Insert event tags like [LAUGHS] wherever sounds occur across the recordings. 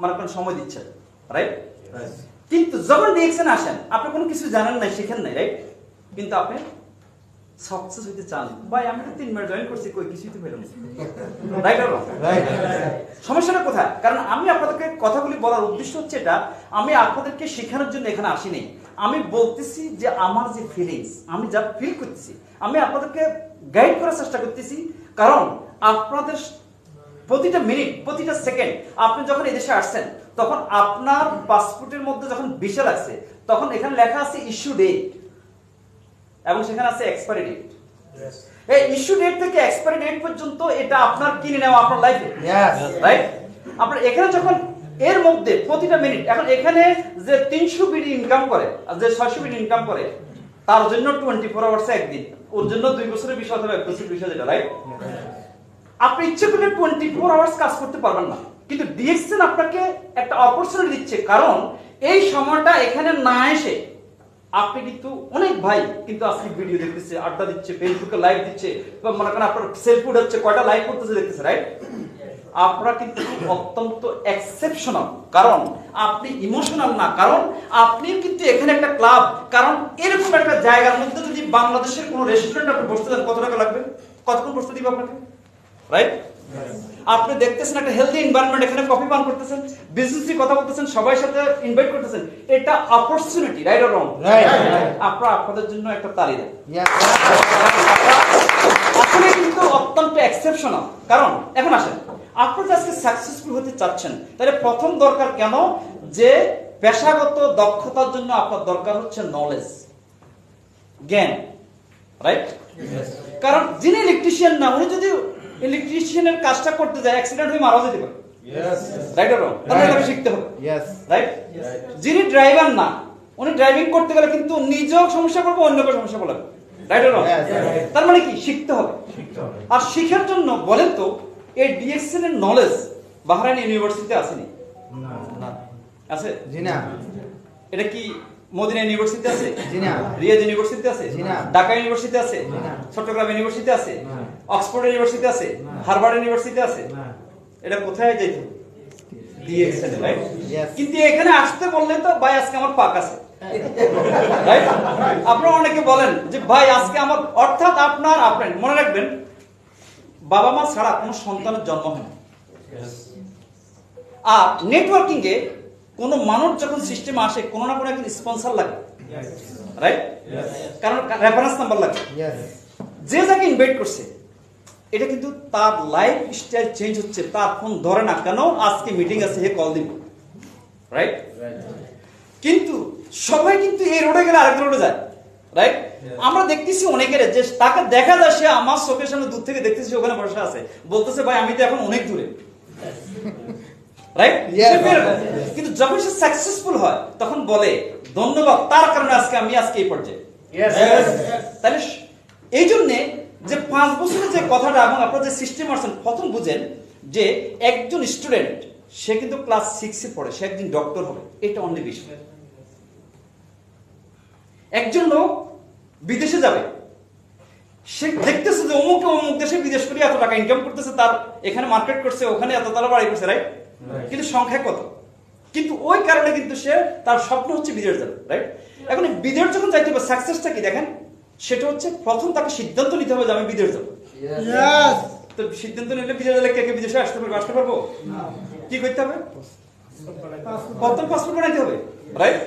মানে কোন সময় দিচ্ছে রাইট কিন্তু যখন ডিএকশন আসেন আপনি কোনো কিছু জানেন নাই শিখেন নাই রাইট কিন্তু আপনি সাকসেস হইতে চান। ভাই আমি তো তিন মাস জয়েন করছি কই কিছুই তো পেলাম রাইট আর সমস্যাটা কোথায়? কারণ আমি আপনাদেরকে কথাগুলি বলার উদ্দেশ্য হচ্ছে এটা আমি আপনাদেরকে শেখানোর জন্য এখানে আসিনি আমি বলতেছি যে আমার যে ফিলিংস আমি যা ফিল করতেছি আমি আপনাদেরকে গাইড করার চেষ্টা করতেছি। কারণ আপনাদের প্রতিটা মিনিট প্রতিটা সেকেন্ড আপনি যখন এদেশে আসছেন তখন আপনার পাসপোর্টের মধ্যে যখন ভিসা লাগছে তখন এখানে লেখা আছে ইস্যু ডেট এবং সেখানে আছে এক্সপায়ারি ডেট। এই ইস্যু ডেট থেকে এক্সপায়ারি ডেট পর্যন্ত এটা আপনার কিনে নেওয়া আপনার লাইফে. রাইট আপনার এখানে যখন এর মধ্যে প্রতিটা মিনিট এখন এখানে যে তিনশো বিডি ইনকাম করে আর যে ছয়শো বিডি ইনকাম করে তার জন্য টোয়েন্টি ফোর আওয়ার্স একদিন। ওর জন্য দুই বছরের বিষয় অথবা এক বছরের বিষয় যেটা রাইট আপনি ইচ্ছে করলে টোয়েন্টি ফোর আওয়ার্স কাজ করতে পারবেন না। কিন্তু ডিএক্সএন আপনাকে একটা অপরচুনিটি দিচ্ছে, কারণ এই সময়টা এখানে না এসে আপনি কিন্তু অনেক ভাই কিন্তু আজকে ভিডিও দেখতেছে, আড্ডা দিচ্ছে ফেসবুকে লাইভ দিচ্ছে, বা মনে করেন আপনার সেলফি হচ্ছে কয়টা লাইভ করতেছে দেখতেছে রাইট আপনারা কিন্তু অত্যন্ত এক্সেপশনাল কারণ আপনি ইমোশনাল না, কারণ আপনি কিন্তু এখানে একটা ক্লাব কারণ এরকম একটা জায়গার মধ্যে যদি বাংলাদেশের কোনো রেস্টুরেন্ট আপনি বসতে যান কত টাকা লাগবে? কতক্ষণ বসতে দিবে আপনাকে? রাইট আপনি দেখতেছেন একটা হেলদি এনভায়রনমেন্ট এখানে কফি পান করতেছেন বিজনেস কথা বলতেছেন সবার সাথে ইনভাইট করতেছেন এটা অপরচুনিটি রাইট অর রং. আপনারা আপনাদের জন্য একটা তালি দেন. আসলে কিন্তু অত্যন্ত এক্সেপশনাল কারণ এখন আসেন আপনি আজকে সাকসেসফুল হতে চাচ্ছেন তাহলে প্রথম দরকার কেন যে পেশাগত দক্ষতার জন্য আপনার দরকার হচ্ছে নলেজ জ্ঞান রাইট কারণ যিনি ইলেকট্রিশিয়ান না উনি যদি ইলেকট্রিশিয়ানের কাজটা করতে যায় অ্যাক্সিডেন্ট হয়ে মারাও যেতে পারে। রাইট অর রং তাহলে. শিখতে হবে. রাইট যিনি ড্রাইভার না উনি ড্রাইভিং করতে গেলে কিন্তু নিজেও সমস্যা করবে অন্যকে সমস্যা বলবে রাইট yes. তার মানে কি? শিখতে হবে। আর শিখার জন্য বলেন তো এই ডিএক্সএন এর নলেজ বাহরাইন ইউনিভার্সিটিতে আসেনি? না। আছে? জি না। এটা কি মদিনা ইউনিভার্সিটি আছে? জি না। রিয়াজ আছে? জি না। ঢাকা ইউনিভার্সিটি আছে? জি না। চট্টগ্রাম ইউনিভার্সিটি আছে? না। অক্সফোর্ড ইউনিভার্সিটি আছে? হার্ভার্ড ইউনিভার্সিটি আছে? এটা কোথায় রাইট কিন্তু এখানে আসতে বললে তো ভাই আজকে আমার পাক আছে। [LAUGHS] রাইট আপনারা অনেকে বলেন যে ভাই আজকে আমার অর্থাৎ আপনার আপনার মনে রাখবেন বাবা মা ছাড়া কোনো সন্তানের জন্ম হয় না। আর নেটওয়ার্কিং এ কোনো মানুষ যখন সিস্টেমে আসে কোনো না কোনো একজন স্পন্সর লাগে। রাইট কারণ রেফারেন্স নাম্বার লাগে। যে যাকে ইনভাইট করছে এটা কিন্তু তার লাইফ স্টাইল চেঞ্জ হচ্ছে তার ফোন ধরে না। কেন? আজকে মিটিং আছে হে কল দিব। রাইট কিন্তু সবাই কিন্তু এই রোডে গেলে আরেক রোডে যায়। রাইট আমরা দেখতেছি অনেকের যে তাকে দেখা যায় সে আমার চোখের সামনে দূর থেকে দেখতেছি ওখানে বসে আছে। বলতেছে ভাই আমি তো এখন অনেক দূরে। রাইট কিন্তু যখন সে সাকসেসফুল হয় তখন বলে ধন্যবাদ তার কারণে আজকে আমি আজকে এই পর্যায়ে। তাহলে এই জন্যে যে পাঁচ বছরের যে কথাটা এবং আপনার যে সিস্টেম আসছেন প্রথম বুঝেন যে একজন স্টুডেন্ট সে কিন্তু ক্লাস সিক্সে পড়ে সে একদিন ডক্টর হবে এটা অন্য বিষয়। একজন লোক বিদেশে যাবে সে দেখতেছে যে অমুকে অমুক দেশে বিদেশ করে এত টাকা ইনকাম করতেছে তার এখানে মার্কেট করছে ওখানে এত তালা বাড়ি করছে রাইট কিন্তু সংখ্যা কত? কিন্তু ওই কারণে কিন্তু সে তার স্বপ্ন হচ্ছে বিদেশ যাবে রাইট এখন বিদেশ যখন যাইতে হবে সাকসেসটা কি দেখেন? সেটা হচ্ছে প্রথম তাকে সিদ্ধান্ত নিতে হবে যে আমি বিদেশ যাব. তো সিদ্ধান্ত নিলে বিদেশ গেলে কে বিদেশে আসতে পারবে আসতে পারব? কি করতে হবে? প্রথম পাসপোর্ট বানাইতে হবে রাইট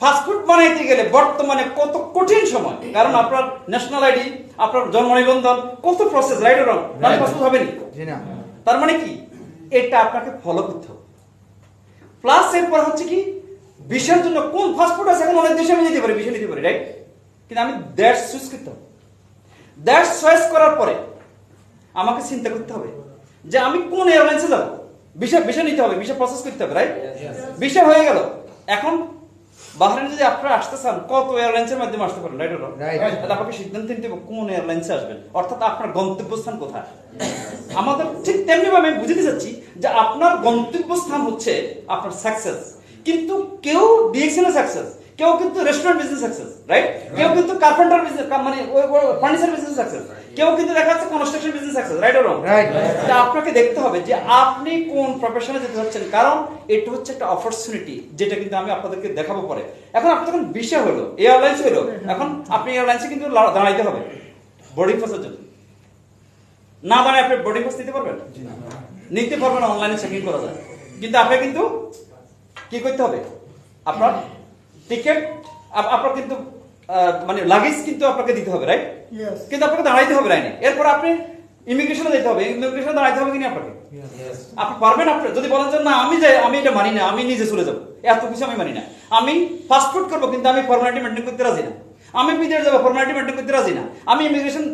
পাসপোর্ট বানাইতে গেলে বর্তমানে কত কঠিন সময়? কারণ আপনার ন্যাশনাল আইডি আপনার জন্ম নিবন্ধন কত প্রসেস রাইট রং মানে পাসপোর্ট হবে নি? না। তার মানে কি? এটা আপনাকে ফলো করতে হবে। প্লাস এরপর হচ্ছে কি? ভিসার জন্য কোন পাসপোর্ট আছে এখন অনেক দেশে আমি যেতে পারি ভিসা নিতে পারি রাইট কিন্তু আমি দ্যাটস চুজ করতে হবে দ্যাটস চয়েস করার পরে আমাকে চিন্তা করতে হবে যে আমি কোন এয়ারলাইন্সে যাব? ভিসা বিষয় নিতে হবে বিষয় প্রসেস করতে হবে রাইট বিষয় হয়ে গেল। এখন বাহরাইনে যদি আপনারা আসতে চান কত এয়ারলাইন্সের মাধ্যমে আসতে পারেন রাইট তাহলে আপনাকে সিদ্ধান্ত নিতে হবে কোন এয়ারলাইন্সে আসবেন। অর্থাৎ আপনার গন্তব্যস্থান কোথায়? আমাদের ঠিক তেমনি আমি বুঝতে চাচ্ছি যে আপনার গন্তব্যস্থান হচ্ছে আপনার সাকসেস কিন্তু কেউ দিয়েছে না সাকসেস কেউ কিন্তু রেস্টুরেন্ট বিজনেস সাকসেস রাইট কেউ কিন্তু কার্পেন্টার বিজনেস মানে ফার্নিচার বিজনেস সাকসেস কেউ কিন্তু দেখা যাচ্ছে construction business success right or wrong Right. তা আপনাকে দেখতে হবে যে আপনি কোন প্রফেশনে যেতে চাচ্ছেন কারণ এটা হচ্ছে একটা অপরচুনিটি যেটা কিন্তু আমি আপনাদেরকে দেখাবো পরে। এখন আপনার তখন বিষয় হলো এয়ারলাইন্স হলো এখন আপনি এয়ারলাইন্সে কিন্তু দাঁড়াইতে হবে বোর্ডিং পাসের জন্য। না মানে আপনি বোর্ডিং পাস নিতে পারবেন? নিতে পারবেন অনলাইনে চেকিং করা যায়। কিন্তু আপনাকে কিন্তু কি করতে হবে? আপনার টিকিট আপনার কিন্তু মানে লাগেজ কিন্তু আপনাকে দিতে হবে রাইট কিন্তু আপনাকে দাঁড়াইতে হবে লাইনে। এরপর আপনি ইমিগ্রেশনে যেতে হবে। ইমিগ্রেশনে দাঁড়াইতে হবে কিনা আপনাকে? আপনি পারবেন আপনি? যদি বলেন যে না আমি যাই আমি এটা মানি না আমি নিজে চলে যাব। এত কিছু আমি মানি না। আমি পাসপোর্ট করব কিন্তু আমি ফর্মালিটি মেনটেন করতে রাজি না। আমি বিদেশ যাব ফর্মালিটি মেনটেন করতে রাজি না। আমি ইমিগ্রেশন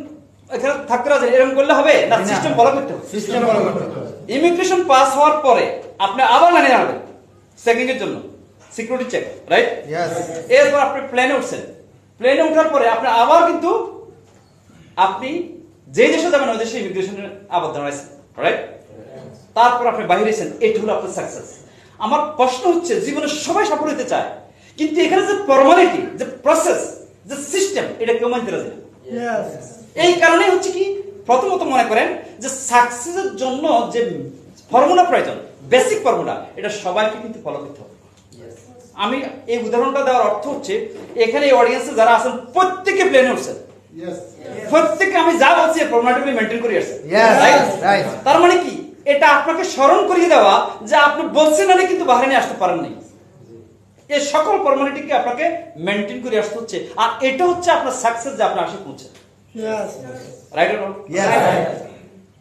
এখানে থাকতে রাজি এরকম করলে হবে? না না। সিস্টেম ফলো করতে হবে। সিস্টেম ফলো করতে হবে। ইমিগ্রেশন পাস হওয়ার পরে আপনি আবার লাইনে দাঁড়াবেন। চেকিং এর জন্য। সিকিউরিটি চেক রাইট এরপর আপনি প্লেনে উঠছেন। প্লেনে ওঠার পরে আপনি আবার কিন্তু আপনি যে দেশে যাবেন ওই দেশে ইমিগ্রেশনের আবার দাঁড়াইছেন রাইট তারপর আপনি বাইরেছেন এটি হলো আপনার সাকসেস আমার প্রশ্ন হচ্ছে জীবনে সবাই সফল হতে চায় কিন্তু এখানে যে ফর্মালিটি যে প্রসেস যে সিস্টেম এটা কেউ মানতে রাজি এই কারণে হচ্ছে কি প্রথমত মনে করেন যে সাকসেসের জন্য যে ফর্মুলা প্রয়োজন বেসিক ফর্মুলা এটা সবাইকে কিন্তু ফলো করতে হবে। আমি এই উদাহরণটা দেওয়ার অর্থ হচ্ছে এখানে এই অডিয়েন্সে যারা আছেন প্রত্যেকে প্লেনে উঠছেন প্রত্যেকে আমি যা বলছি ফর্মুলাটা মেনটেন করে আসছেন। Right. তার মানে কি? এটা আপনাকে স্মরণ করিয়ে দেওয়া যে আপনি বলছেন না কিন্তু বাহারে আসতে পারেন নাই। এই সকল ফর্মালিটিকে আপনাকে মেনটেন করে আসতে হচ্ছে। আর এটা হচ্ছে আপনার সাকসেস যে আপনি আসে পৌঁছে। রাইট.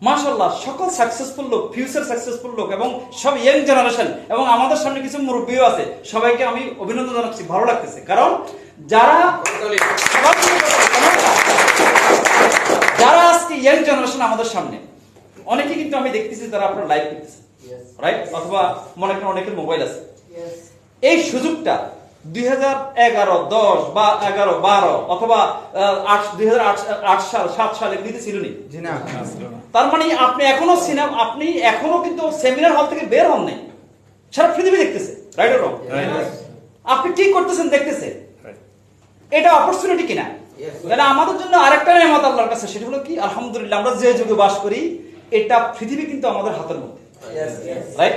মাশাল্লাহ সকল সাকসেসফুল লোক ফিউচার সাকসেসফুল লোক এবং সব ইয়াং জেনারেশন এবং আমাদের সামনে কিছু মুরব্বীও আছে সবাইকে আমি অভিনন্দন জানাচ্ছি ভালো লাগতেছে। কারণ যারা যারা আজকে ইয়াং জেনারেশন আমাদের সামনে অনেকে কিন্তু আমি দেখতেছি যারা আপনার লাইভ করতেছে রাইট অথবা মনে করেন অনেকের মোবাইল আছে। এই সুযোগটা দুই হাজার এগারো দশ বা এগারো বারো অথবা দুই হাজার আট সাল সাত সাল এগুলিতে ছিল নি? জি না। তার মানে আপনি এখনও সিনেমা আপনি এখনও কিন্তু সেমিনার হল থেকে বের হন নাই সারা পৃথিবী দেখতেছে। রাইট রং আপনি কি করতেছেন দেখতেছে? এটা অপরচুনিটি কিনা? তাহলে আমাদের জন্য আরেকটা নেমত আল্লাহর কাছে সেটা হলো কি? আলহামদুলিল্লাহ আমরা যে যুগে বাস করি এটা পৃথিবী কিন্তু আমাদের হাতের মধ্যে। রাইট